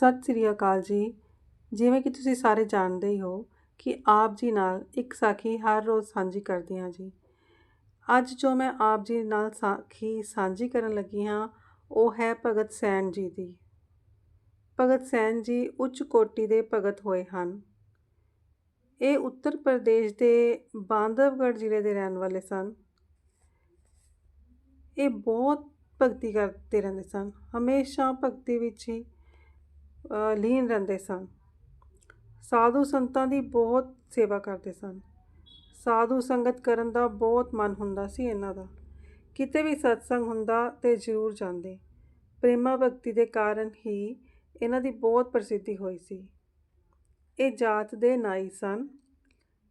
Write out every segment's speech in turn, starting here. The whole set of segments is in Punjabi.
ਸਤਿ ਸ੍ਰੀ ਅਕਾਲ ਜੀ। ਜਿਵੇਂ ਕਿ ਤੁਸੀਂ ਸਾਰੇ ਜਾਣਦੇ ਹੀ ਹੋ ਕਿ ਆਪ ਜੀ ਨਾਲ ਇੱਕ ਸਾਖੀ ਹਰ ਰੋਜ਼ ਸਾਂਝੀ ਕਰਦੀ ਹਾਂ ਜੀ। ਅੱਜ ਜੋ ਮੈਂ ਆਪ ਜੀ ਨਾਲ ਸਾਖੀ ਸਾਂਝੀ ਕਰਨ ਲੱਗੀ ਹਾਂ, ਉਹ ਹੈ ਭਗਤ ਸੈਨ ਜੀ ਦੀ। ਭਗਤ ਸੈਨ ਜੀ ਉੱਚ ਕੋਟੀ ਦੇ ਭਗਤ ਹੋਏ ਹਨ। ਇਹ ਉੱਤਰ ਪ੍ਰਦੇਸ਼ ਦੇ ਬਾਂਦਵਗੜ੍ਹ ਜ਼ਿਲ੍ਹੇ ਦੇ ਰਹਿਣ ਵਾਲੇ ਸਨ। ਇਹ ਬਹੁਤ ਭਗਤੀ ਕਰਦੇ ਰਹਿੰਦੇ ਸਨ। ਹਮੇਸ਼ਾ ਭਗਤੀ ਵਿੱਚ ਹੀ ਲੀਨ ਰਹਿੰਦੇ ਸਨ। ਸਾਧੂ ਸੰਤਾਂ ਦੀ ਬਹੁਤ ਸੇਵਾ ਕਰਦੇ ਸਨ। ਸਾਧੂ ਸੰਗਤ ਕਰਨ ਦਾ ਬਹੁਤ ਮਨ ਹੁੰਦਾ ਸੀ ਇਹਨਾਂ ਦਾ। ਕਿਤੇ ਵੀ ਸਤਸੰਗ ਹੁੰਦਾ ਤੇ ਜ਼ਰੂਰ ਜਾਂਦੇ। ਪ੍ਰੇਮਾ ਭਗਤੀ ਦੇ ਕਾਰਨ ਹੀ ਇਹਨਾਂ ਦੀ ਬਹੁਤ ਪ੍ਰਸਿੱਧੀ ਹੋਈ ਸੀ। ਇਹ ਜਾਤ ਦੇ ਨਾਈ ਸਨ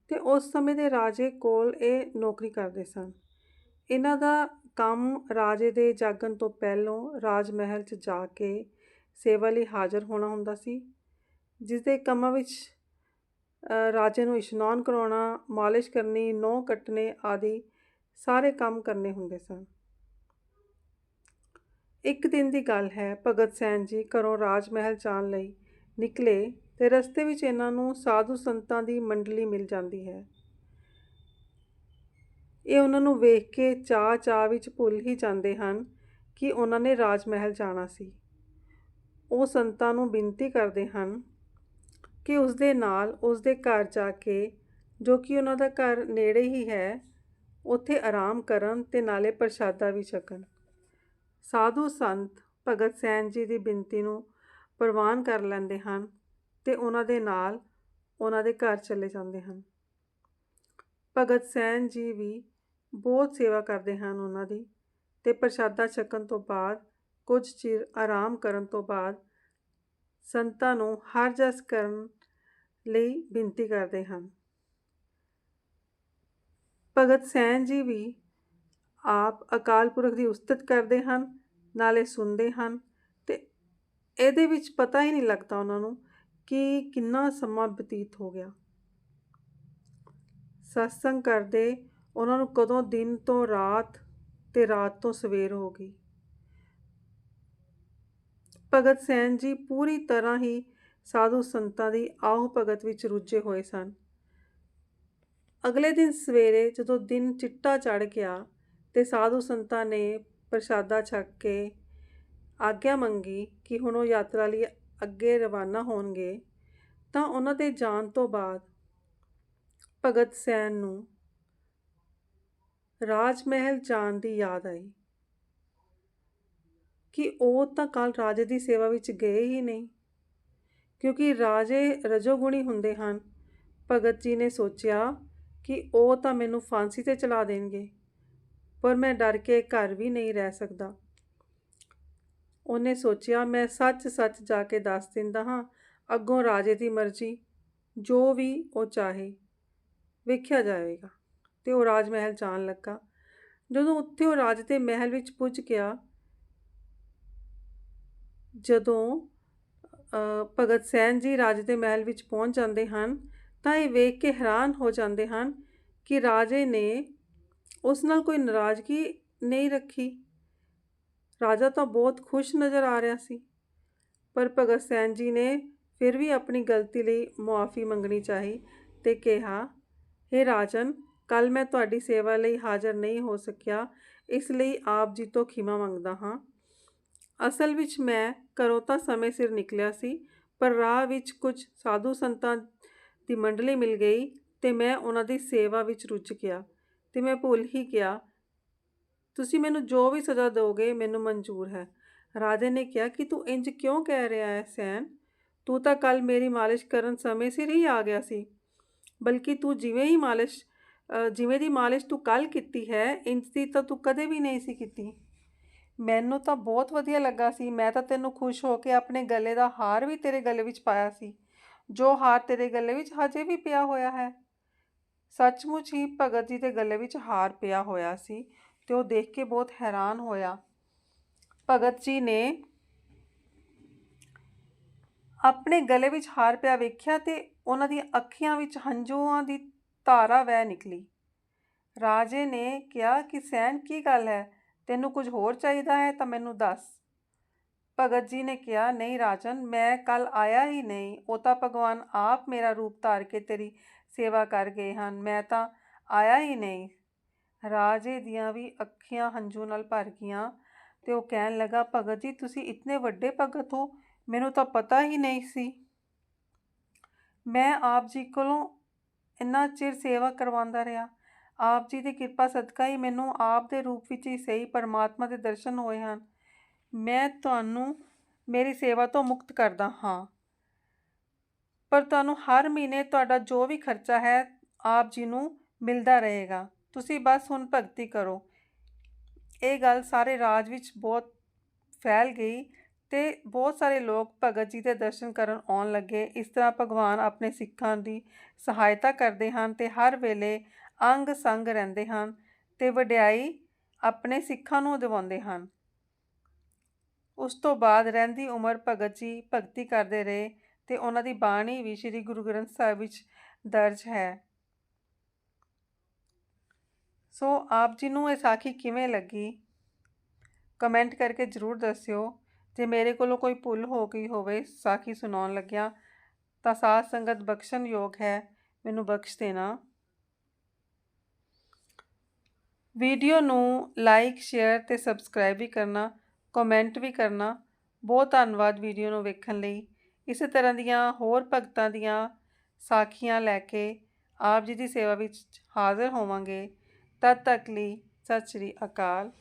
ਤੇ ਉਸ ਸਮੇਂ ਦੇ ਰਾਜੇ ਕੋਲ ਇਹ ਨੌਕਰੀ ਕਰਦੇ ਸਨ। ਇਹਨਾਂ ਦਾ ਕੰਮ ਰਾਜੇ ਦੇ ਜਾਗਣ ਤੋਂ ਪਹਿਲਾਂ ਰਾਜ ਮਹਿਲ 'ਚ ਜਾ ਕੇ ਸੇਵਾ ਲਈ ਹਾਜ਼ਰ ਹੋਣਾ ਹੁੰਦਾ ਸੀ ਜਿਸ ਦੇ ਕੰਮਾਂ ਵਿੱਚ ਰਾਜੇ ਨੂੰ ਇਸ਼ਨਾਨ ਕਰਾਉਣਾ, ਮਾਲਿਸ਼ ਕਰਨੀ, ਨਹੁੰ ਕੱਟਣੇ ਆਦਿ ਸਾਰੇ ਕੰਮ ਕਰਨੇ ਹੁੰਦੇ ਸਨ। ਇੱਕ ਦਿਨ ਦੀ ਗੱਲ ਹੈ, ਭਗਤ ਸੈਨ ਜੀ ਘਰੋਂ ਰਾਜ ਮਹਿਲ ਜਾਣ ਲਈ ਨਿਕਲੇ ਤੇ ਰਸਤੇ ਵਿੱਚ ਇਹਨਾਂ ਨੂੰ ਸਾਧੂ ਸੰਤਾਂ ਦੀ ਮੰਡਲੀ ਮਿਲ ਜਾਂਦੀ ਹੈ। ਇਹ ਉਹਨਾਂ ਨੂੰ ਵੇਖ ਕੇ ਚਾਹ ਚਾਹ ਵਿੱਚ ਭੁੱਲ ਹੀ ਜਾਂਦੇ ਹਨ ਕਿ ਉਹਨਾਂ ਨੇ ਰਾਜ ਮਹਿਲ ਜਾਣਾ ਸੀ। ਉਹ ਸੰਤਾਂ ਨੂੰ ਬੇਨਤੀ ਕਰਦੇ ਹਨ ਕਿ ਉਸ ਦੇ ਨਾਲ ਉਸ ਦੇ ਘਰ ਜਾ ਕੇ, ਜੋ ਕਿ ਉਹਨਾਂ ਦਾ ਘਰ ਨੇੜੇ ਹੀ ਹੈ, ਉੱਥੇ ਆਰਾਮ ਕਰਨ ਤੇ ਨਾਲੇ ਪ੍ਰਸ਼ਾਦਾ ਵੀ ਛਕਣ। ਸਾਧੂ ਸੰਤ ਭਗਤ ਸੈਨ ਜੀ ਦੀ ਬੇਨਤੀ ਨੂੰ ਪ੍ਰਵਾਨ ਕਰ ਲੈਂਦੇ ਹਨ ਤੇ ਉਹਨਾਂ ਦੇ ਨਾਲ ਉਹਨਾਂ ਦੇ ਘਰ ਚਲੇ ਜਾਂਦੇ ਹਨ। ਭਗਤ ਸੈਨ ਜੀ ਵੀ ਬਹੁਤ ਸੇਵਾ ਕਰਦੇ ਹਨ ਉਹਨਾਂ ਦੀ ਤੇ ਪ੍ਰਸ਼ਾਦਾ ਛਕਣ ਤੋਂ ਬਾਅਦ ਕੁਝ ਚਿਰ ਆਰਾਮ ਕਰਨ ਤੋਂ ਬਾਅਦ ਸੰਤਾਂ ਨੂੰ ਹਰ ਜਸ ਕਰਨ ਲਈ ਬੇਨਤੀ ਕਰਦੇ ਹਨ। ਭਗਤ ਸੈਨ ਜੀ ਵੀ ਆਪ ਅਕਾਲ ਪੁਰਖ ਦੀ ਉਸਤਤ ਕਰਦੇ ਹਨ, ਨਾਲੇ ਸੁਣਦੇ ਹਨ ਤੇ ਇਹਦੇ ਵਿੱਚ ਪਤਾ ਹੀ ਨਹੀਂ ਲੱਗਦਾ ਉਹਨਾਂ ਨੂੰ ਕਿ ਕਿੰਨਾ ਸਮਾਂ ਬਤੀਤ ਹੋ ਗਿਆ। ਸਤਸੰਗ ਕਰਦੇ ਉਹਨਾਂ ਨੂੰ ਕਦੋਂ ਦਿਨ ਤੋਂ ਰਾਤ ਤੇ ਰਾਤ ਤੋਂ ਸਵੇਰ ਹੋ ਗਈ। ਭਗਤ ਸੈਨ ਜੀ ਪੂਰੀ ਤਰ੍ਹਾਂ ਹੀ ਸਾਧੂ ਸੰਤਾਂ ਦੀ ਆਹ ਭਗਤ ਵਿੱਚ ਰੁੱਝੇ ਹੋਏ ਸਨ। ਅਗਲੇ ਦਿਨ ਸਵੇਰੇ ਜਦੋਂ ਦਿਨ ਚਿੱਟਾ ਚੜ ਗਿਆ ਤੇ ਸਾਧੂ ਸੰਤਾਂ ਨੇ ਪ੍ਰਸ਼ਾਦਾ ਛਕ ਕੇ ਆਗਿਆ ਮੰਗੀ ਕਿ ਹੁਣ ਉਹ ਯਾਤਰਾ ਲਈ ਅੱਗੇ ਰਵਾਨਾ ਹੋਣਗੇ, ਤਾਂ ਉਹਨਾਂ ਦੇ ਜਾਣ ਤੋਂ ਬਾਅਦ ਭਗਤ ਸੈਨ ਨੂੰ ਰਾਜ ਮਹਿਲ ਜਾਣ ਦੀ ਯਾਦ ਆਈ। ਕਿ ਉਹ ਤਾਂ ਕੱਲ ਰਾਜੇ ਦੀ ਸੇਵਾ ਵਿੱਚ ਗਏ ਹੀ ਨਹੀਂ। ਕਿਉਂਕਿ ਰਾਜੇ ਰਜੋਗੁਣੀ ਹੁੰਦੇ ਹਨ। ਭਗਤ ਜੀ ਨੇ ਸੋਚਿਆ ਕਿ ਉਹ ਤਾਂ ਮੈਨੂੰ ਫਾਂਸੀ ਤੇ ਚਲਾ ਦੇਣਗੇ, ਪਰ ਮੈਂ ਡਰ ਕੇ ਘਰ ਵੀ ਨਹੀਂ ਰਹਿ ਸਕਦਾ। ਉਹਨੇ ਸੋਚਿਆ, ਮੈਂ ਸੱਚ-ਸੱਚ ਜਾ ਕੇ ਦੱਸ ਦਿੰਦਾ ਹਾਂ, ਅੱਗੋਂ ਰਾਜੇ ਦੀ ਮਰਜ਼ੀ, ਜੋ ਵੀ ਉਹ ਚਾਹੇ, ਵੇਖਿਆ ਜਾਏਗਾ ਤੇ ਉਹ ਰਾਜ ਮਹਿਲ ਜਾਣ ਲੱਗਾ। ਜਦੋਂ ਉੱਥੇ ਉਹ ਰਾਜ ਦੇ ਮਹਿਲ ਵਿੱਚ ਪੁੱਜ ਗਿਆ ਜਦੋਂ ਭਗਤ ਸੈਨ ਜੀ ਰਾਜੇ ਦੇ ਮਹਿਲ ਵਿੱਚ ਪਹੁੰਚ ਜਾਂਦੇ ਹਨ, ਤਾਂ ਇਹ ਵੇਖ ਕੇ ਹੈਰਾਨ ਹੋ ਜਾਂਦੇ ਹਨ ਕਿ ਰਾਜੇ ਨੇ ਉਸ ਨਾਲ ਕੋਈ ਨਾਰਾਜ਼ਗੀ ਨਹੀਂ ਰੱਖੀ। ਰਾਜਾ ਤਾਂ ਬਹੁਤ ਖੁਸ਼ ਨਜ਼ਰ ਆ ਰਿਹਾ ਸੀ, ਪਰ ਭਗਤ ਸੈਨ ਜੀ ਨੇ ਫਿਰ ਵੀ ਆਪਣੀ ਗਲਤੀ ਲਈ ਮੁਆਫੀ ਮੰਗਣੀ ਚਾਹੀ ਤੇ ਕਿਹਾ हे ਰਾਜਨ ਕੱਲ ਮੈਂ ਤੁਹਾਡੀ ਸੇਵਾ ਲਈ ਹਾਜ਼ਰ ਨਹੀਂ ਹੋ ਸਕਿਆ, ਇਸ ਲਈ ਆਪ ਜੀ ਤੋਂ ਖਿਮਾ ਮੰਗਦਾ ਹਾਂ। ਅਸਲ ਵਿੱਚ ਮੈਂ ਘਰੋਂ ਤਾਂ ਸਮੇਂ ਸਿਰ ਨਿਕਲਿਆ ਸੀ, ਪਰ ਰਾਹ ਵਿੱਚ ਕੁਝ ਸਾਧੂ ਸੰਤਾਂ ਦੀ ਮੰਡਲੀ ਮਿਲ ਗਈ ਤੇ ਮੈਂ ਉਹਨਾਂ ਦੀ ਸੇਵਾ ਵਿੱਚ ਰੁੱਝ ਗਿਆ ਤੇ ਮੈਂ ਭੁੱਲ ਹੀ ਗਿਆ। ਤੁਸੀਂ ਮੈਨੂੰ ਜੋ ਵੀ ਸਜ਼ਾ ਦਿਓਗੇ ਮੈਨੂੰ ਮਨਜ਼ੂਰ ਹੈ। ਰਾਜੇ ਨੇ ਕਿਹਾ ਕਿ ਤੂੰ ਇੰਜ ਕਿਉਂ ਕਹਿ ਰਿਹਾ ਹੈ, ਸੈਨ? ਤੂੰ ਤਾਂ ਕੱਲ ਮੇਰੀ ਮਾਲਿਸ਼ ਕਰਨ ਸਮੇਂ ਸਿਰ ਹੀ ਆ ਗਿਆ ਸੀ। ਬਲਕਿ ਤੂੰ ਜਿਵੇਂ ਹੀ ਮਾਲਿਸ਼ ਜਿਵੇਂ ਦੀ ਮਾਲਿਸ਼ ਤੂੰ ਕੱਲ ਕੀਤੀ ਹੈ, ਇੰਜ ਦੀ ਤਾਂ ਤੂੰ ਕਦੇ ਵੀ ਨਹੀਂ ਸੀ ਕੀਤੀ। ਮੈਨੂੰ ਤਾਂ ਬਹੁਤ ਵਧੀਆ ਲੱਗਾ ਸੀ। ਮੈਂ ਤਾਂ ਤੈਨੂੰ ਖੁਸ਼ ਹੋ ਕੇ ਆਪਣੇ ਗਲੇ ਦਾ ਹਾਰ ਵੀ ਤੇਰੇ ਗਲੇ ਵਿੱਚ ਪਾਇਆ ਸੀ। ਜੋ ਹਾਰ ਤੇਰੇ ਗਲੇ ਵਿੱਚ ਹਜੇ ਵੀ ਪਿਆ ਹੋਇਆ ਹੈ। ਸੱਚਮੁੱਚ ਹੀ ਭਗਤ ਜੀ ਦੇ ਗਲੇ ਵਿੱਚ ਹਾਰ ਪਿਆ ਹੋਇਆ ਸੀ ਤੇ ਉਹ ਦੇਖ ਕੇ ਬਹੁਤ ਹੈਰਾਨ ਹੋਇਆ। ਭਗਤ ਜੀ ਨੇ ਆਪਣੇ ਗਲੇ ਵਿੱਚ ਹਾਰ ਪਿਆ ਵੇਖਿਆ ਤੇ ਉਹਨਾਂ ਦੀਆਂ ਅੱਖੀਆਂ ਵਿੱਚ ਹੰਝੂਆਂ ਦੀ ਧਾਰਾ ਵਹਿ ਨਿਕਲੀ। ਰਾਜੇ ਨੇ ਕਿਹਾ ਕਿ ਸੈਨ ਕੀ ਗੱਲ ਹੈ? ਤੈਨੂੰ ਕੁਝ ਹੋਰ ਚਾਹੀਦਾ ਹੈ ਤਾਂ ਮੈਨੂੰ ਦੱਸ। ਭਗਤ ਜੀ ਨੇ ਕਿਹਾ, ਨਹੀਂ ਰਾਜਨ, ਮੈਂ ਕੱਲ ਆਇਆ ਹੀ ਨਹੀਂ। ਉਹ ਤਾਂ ਭਗਵਾਨ ਆਪ ਮੇਰਾ ਰੂਪ ਧਾਰ ਕੇ ਤੇਰੀ ਸੇਵਾ ਕਰ ਗਏ ਹਨ। ਮੈਂ ਤਾਂ ਆਇਆ ਹੀ ਨਹੀਂ ਰਾਜੇ ਦੀਆਂ ਵੀ ਅੱਖੀਆਂ ਹੰਝੂ ਨਾਲ ਭਰ ਗਈਆਂ ਤੇ ਉਹ ਕਹਿਣ ਲੱਗਾ, ਭਗਤ ਜੀ, ਤੁਸੀਂ ਇਤਨੇ ਵੱਡੇ ਭਗਤ ਹੋ। ਮੈਨੂੰ ਤਾਂ ਪਤਾ ਹੀ ਨਹੀਂ ਸੀ। ਮੈਂ ਆਪ ਜੀ ਕੋਲੋਂ ਇੰਨਾ ਚਿਰ ਸੇਵਾ ਕਰਵਾਉਂਦਾ ਰਿਹਾ। ਆਪ ਜੀ ਦੀ ਕਿਰਪਾ ਸਦਕਾ ਹੀ ਮੈਨੂੰ ਆਪ ਦੇ ਰੂਪ ਵਿੱਚ ਹੀ ਸਹੀ ਪਰਮਾਤਮਾ ਦੇ ਦਰਸ਼ਨ ਹੋਏ ਹਨ। ਮੈਂ ਤੁਹਾਨੂੰ ਮੇਰੀ ਸੇਵਾ ਤੋਂ ਮੁਕਤ ਕਰਦਾ ਹਾਂ। ਪਰ ਤੁਹਾਨੂੰ ਹਰ ਮਹੀਨੇ ਤੁਹਾਡਾ ਜੋ ਵੀ ਖਰਚਾ ਹੈ, ਆਪ ਜੀ ਨੂੰ ਮਿਲਦਾ ਰਹੇਗਾ। ਤੁਸੀਂ ਬਸ ਹੁਣ ਭਗਤੀ ਕਰੋ। ਇਹ ਗੱਲ ਸਾਰੇ ਰਾਜ ਵਿੱਚ ਬਹੁਤ ਫੈਲ ਗਈ ਤੇ ਬਹੁਤ ਸਾਰੇ ਲੋਕ ਭਗਤ ਜੀ ਦੇ ਦਰਸ਼ਨ ਕਰਨ ਆਉਣ ਲੱਗੇ। ਇਸ ਤਰ੍ਹਾਂ ਭਗਵਾਨ ਆਪਣੇ ਸਿੱਖਾਂ ਦੀ ਸਹਾਇਤਾ ਕਰਦੇ ਹਨ ਤੇ ਹਰ ਵੇਲੇ ਅੰਗ ਸੰਗ ਰਹਿੰਦੇ ਹਨ ਤੇ ਵਡਿਆਈ ਆਪਣੇ ਸਿੱਖਾਂ ਨੂੰ ਦਿਵਾਉਂਦੇ ਹਨ। ਉਸ ਤੋਂ ਬਾਅਦ ਰਹਿੰਦੀ ਉਮਰ ਭਗਤ ਜੀ ਭਗਤੀ ਕਰਦੇ ਰਹੇ ਤੇ ਉਹਨਾਂ ਦੀ ਬਾਣੀ ਵੀ ਸ੍ਰੀ ਗੁਰੂ ਗ੍ਰੰਥ ਸਾਹਿਬ ਵਿੱਚ ਦਰਜ ਹੈ। ਸੋ ਆਪ ਜੀ ਨੂੰ ਇਹ ਸਾਖੀ ਕਿਵੇਂ ਲੱਗੀ? ਕਮੈਂਟ ਕਰਕੇ ਜ਼ਰੂਰ ਦੱਸਿਓ। ਜੇ ਮੇਰੇ ਕੋਲੋਂ ਕੋਈ ਭੁੱਲ ਹੋ ਗਈ ਹੋਵੇ, ਸਾਖੀ ਸੁਣਾਉਣ ਲੱਗਿਆ ਤਾਂ ਸਾਧ ਸੰਗਤ ਬਖਸ਼ਣ ਯੋਗ ਹੈ। ਮੈਨੂੰ ਬਖਸ਼ ਦੇਣਾ। ਵੀਡੀਓ ਨੂੰ ਲਾਈਕ, ਸ਼ੇਅਰ ਤੇ ਸਬਸਕ੍ਰਾਈਬ ਵੀ ਕਰਨਾ, ਕਮੈਂਟ ਵੀ ਕਰਨਾ। ਬਹੁਤ ਧੰਨਵਾਦ ਵੀਡੀਓ ਨੂੰ ਵੇਖਣ ਲਈ। ਇਸੇ ਤਰ੍ਹਾਂ ਦੀਆਂ ਹੋਰ ਭਗਤਾਂ ਦੀਆਂ ਸਾਖੀਆਂ ਲੈ ਕੇ ਆਪ ਜੀ ਦੀ ਸੇਵਾ ਵਿੱਚ ਹਾਜ਼ਰ ਹੋਵਾਂਗੇ। ਤਦ ਤੱਕ ਲਈ ਸਤਿ ਸ਼੍ਰੀ ਅਕਾਲ।